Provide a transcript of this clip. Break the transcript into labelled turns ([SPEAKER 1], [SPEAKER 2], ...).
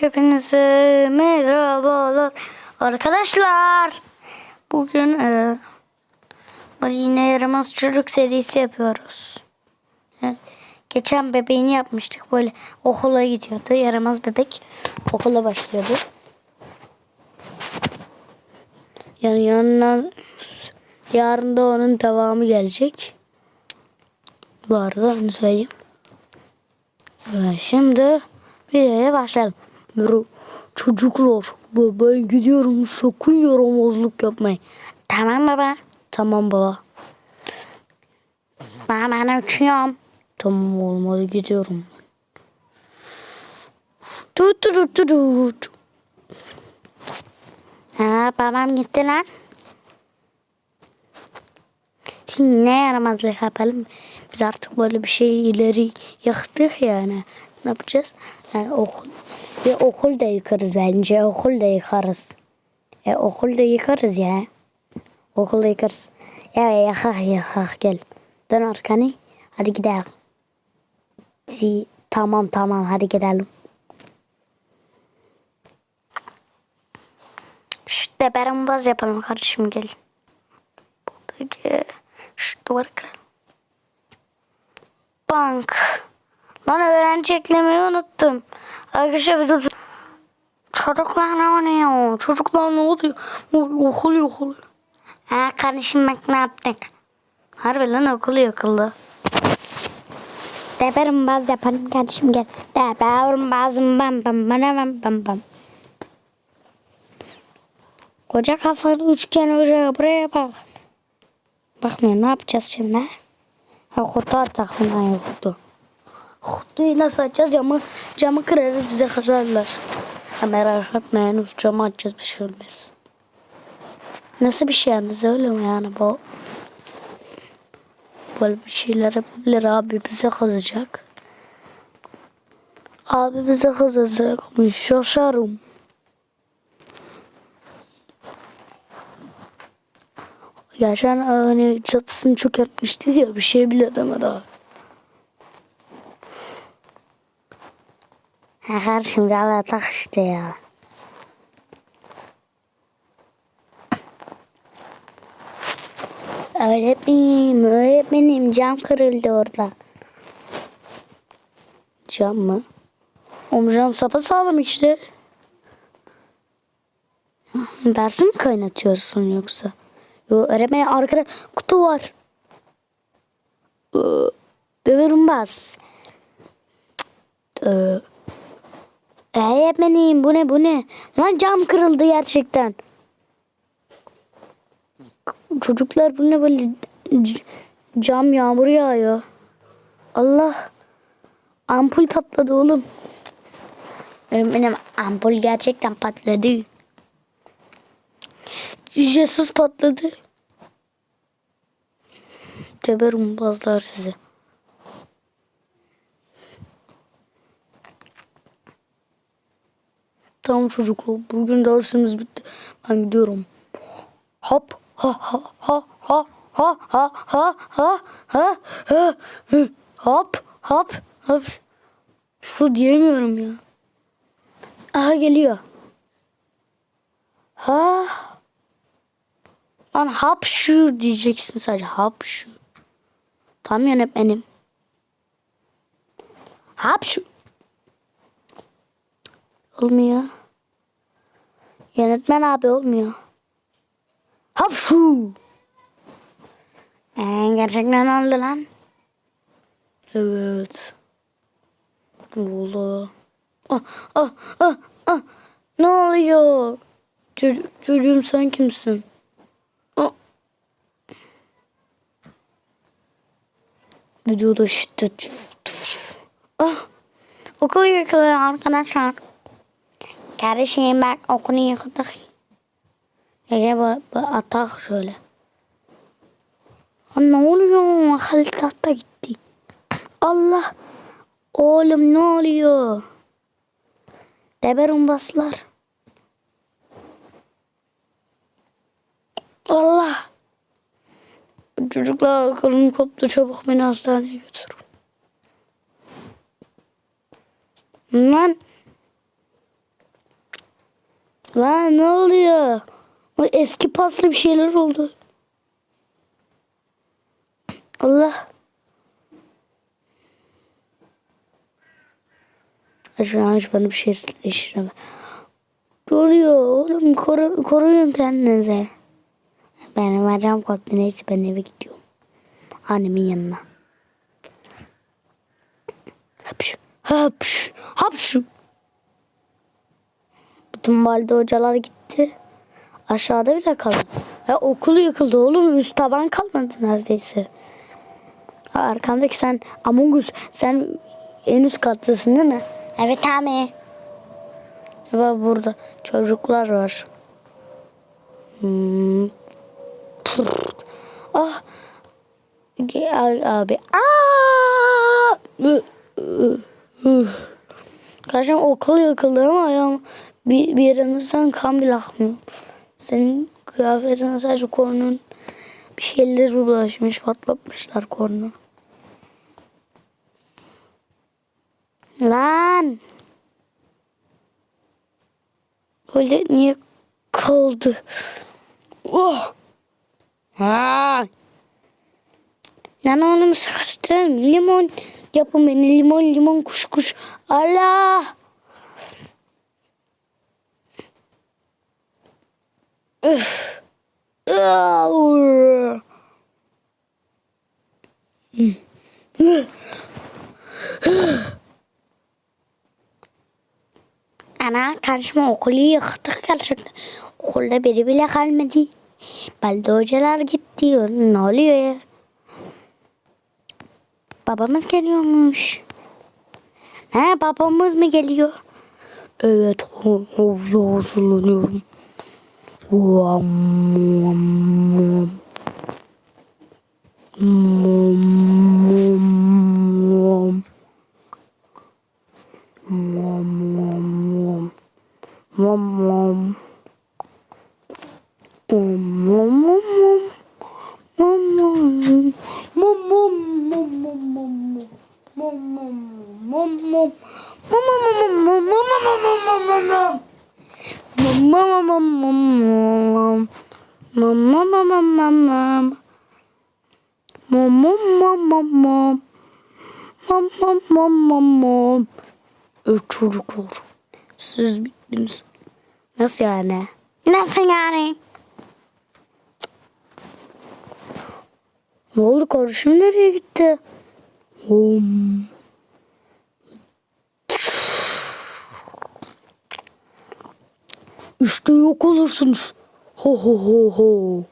[SPEAKER 1] Hepinize merhabalar arkadaşlar. Bugün e, yine yaramaz çocuk serisi yapıyoruz. Geçen bebeğini yapmıştık böyle okula gidiyordu yaramaz bebek okula başlıyordu. Yani yarın, yarın da onun devamı gelecek. Bu arada onu söyleyeyim. Şimdi videoya başlayalım. Merhaba çocuklar. Ben gidiyorum sakın yaramazlık yapmayın. Tamam baba. Tamam baba. Ben, ben uçuyorum. Tamam oğlum hadi gidiyorum. Tut tut tut tut. Ha babam gitti lan. Şimdi ne yaramazlık yapalım? Biz artık böyle bir şey ileri yıktık yani. Ne yapacağız? Yani okul, bir okul da yıkarız bence. Okul da yıkarız. E, okul da yıkarız ya. Okul da yıkarız. Ya yakak yakak gel. Dön arkanı. Hadi gidelim. Si, tamam tamam hadi gidelim. İşte baz yapalım kardeşim gel. Buradaki şu duvarı kıralım. Bank. Lan öğrenci eklemeyi unuttum. Arkadaşlar bir dur. Çocuklar ne oynuyor? Çocuklar ne oluyor? Okul oluyor. Ha kardeşim bak ne yaptık? Harbi lan okul yıkıldı. Deberim baz yapalım kardeşim gel. Deberim bazım bam bam bam bam bam bam. Koca kafalı üçgen oraya buraya bak. Bakmıyor ne yapacağız şimdi? Ha kutu atak bundan kutu. Nasıl açacağız? Camı, camı kırarız bize kırarlar. Ha, merak etmeyin camı açacağız bir şey olmaz. Nasıl bir şey yalnız öyle mi yani bu? Böyle bir şeyler yapabilir abi bize kızacak. Abi bize kızacakmış şaşarım. Geçen hani çatısını çok yapmıştı ya bir şey bile demedi abi. Ha kardeşim valla tak işte ya. Öğretmenim, öğretmenim cam kırıldı orada. Cam mı? Oğlum cam sapasağlam işte. Dersi mi kaynatıyorsun yoksa? Yo öğretmen arkada kutu var. Ee, Döverim bas. Ee, öğretmenim bu ne bu ne? Lan cam kırıldı gerçekten. Çocuklar bu ne böyle cam yağmur yağıyor. Allah. Ampul patladı oğlum. Benim ampul gerçekten patladı. Jesus patladı. Teberum bazılar size. Tamam çocuklar bugün dersimiz bitti. Ben gidiyorum. Hop ha ha ha ha ha ha ha ha ha ha hop hop hop. Şu diyemiyorum ya. Aha geliyor. Ha. Lan hap şu diyeceksin sadece hap şu. Tam yönetmenim. Hap şu. Olmuyor. Yönetmen abi olmuyor. Hap şu. Ee, gerçekten oldu lan. Evet. Oldu. Ah ah ah ah. Ne oluyor? Ço- çocuğum sen kimsin? Ah. Videoda işte. Ah. Okul yıkılıyor arkadaşlar. Kardeşim bak okulu yıkıldık. Ege bu, bu atak şöyle. Ne oluyor? Akıl tahta gitti. Allah. Oğlum ne oluyor? Deberum baslar. Allah. Çocuklar kolum koptu çabuk beni hastaneye götür. Lan Lan ne oluyor? O eski paslı bir şeyler oldu. Allah. An hiç bana bir şey işleme. Ne oluyor oğlum? Koru, koruyun kendinizi. Benim acam koptu. Neyse ben eve gidiyorum. Annemin yanına. Hapş, hapş, hapş. Bütün valide hocalar gitti. Aşağıda bile kaldı. Ya okul yıkıldı oğlum. Üst taban kalmadı neredeyse. Ha, Arkamdaki sen Among Us. Sen en üst kattasın değil mi? Evet abi. Bak burada çocuklar var. Hmm. Ah. Gel abi. Aa! Kardeşim okul yıkıldı ama ayağım bir, bir yerimizden kan bile akmıyor. Senin kıyafetin sadece kornun bir şeyler bulaşmış patlatmışlar kornu. Lan. Böyle niye kaldı? Oh. Ha. Lan oğlum sıkıştım. Limon yapın beni. Limon limon kuş kuş. Allah. Ana karşıma okulu yıktık gerçekten. Okulda biri bile kalmadı. Balde hocalar gitti. Ne oluyor ya? Babamız geliyormuş. He babamız mı geliyor? Evet havlu hazırlanıyorum. 我摸摸 Mom, mom, mom, mom, mom. Mom, mom, mom, mom, mom. Evet çocuklar. Siz bittiniz. Nasıl yani? Nasıl yani? Ne oldu kardeşim nereye gitti? Hom. İşte yok olursunuz. Ho ho ho ho.